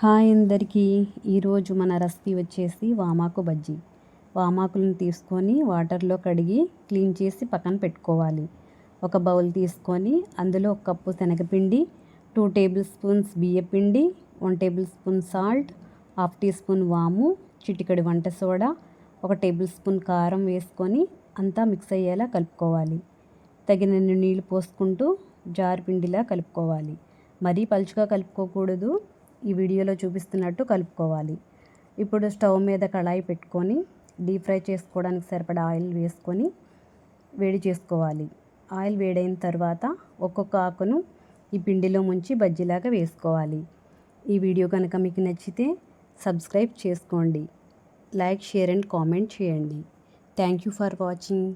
Hi అందరికీ. ఈరోజు మన రెసిపీ వచ్చేసి వామాకు బజ్జీ. వామాకులను తీసుకొని వాటర్లో కడిగి క్లీన్ చేసి పక్కన పెట్టుకోవాలి. ఒక బౌల్ తీసుకొని అందులో ఒక కప్పు శనగపిండి టూ టేబుల్ స్పూన్స్ బియ్యపిండి one tablespoon salt half teaspoon వాము చిటికడి వంట సోడా ఒక టేబుల్ స్పూన్ కారం వేసుకొని అంతా మిక్స్ అయ్యేలా కలుపుకోవాలి. తగినన్ని నీళ్ళు పోసుకుంటూ జారు పిండిలా కలుపుకోవాలి. మరీ పలుచుగా కలుపుకోకూడదు. ఈ వీడియోలో చూపిస్తున్నట్టు కలుపుకోవాలి. ఇప్పుడు స్టవ్ మీద కళాయి పెట్టుకొని డీప్ ఫ్రై చేసుకోవడానికి సరిపడా ఆయిల్ వేసుకొని వేడి చేసుకోవాలి. ఆయిల్ వేడైన తర్వాత ఒక్కొక్క ఆకును ఈ పిండిలో ముంచి బజ్జీలాగా వేసుకోవాలి. ఈ వీడియో కనుక మీకు నచ్చితే సబ్స్క్రైబ్ చేసుకోండి. లైక్ షేర్ అండ్ కామెంట్ చేయండి. Thank you for watching.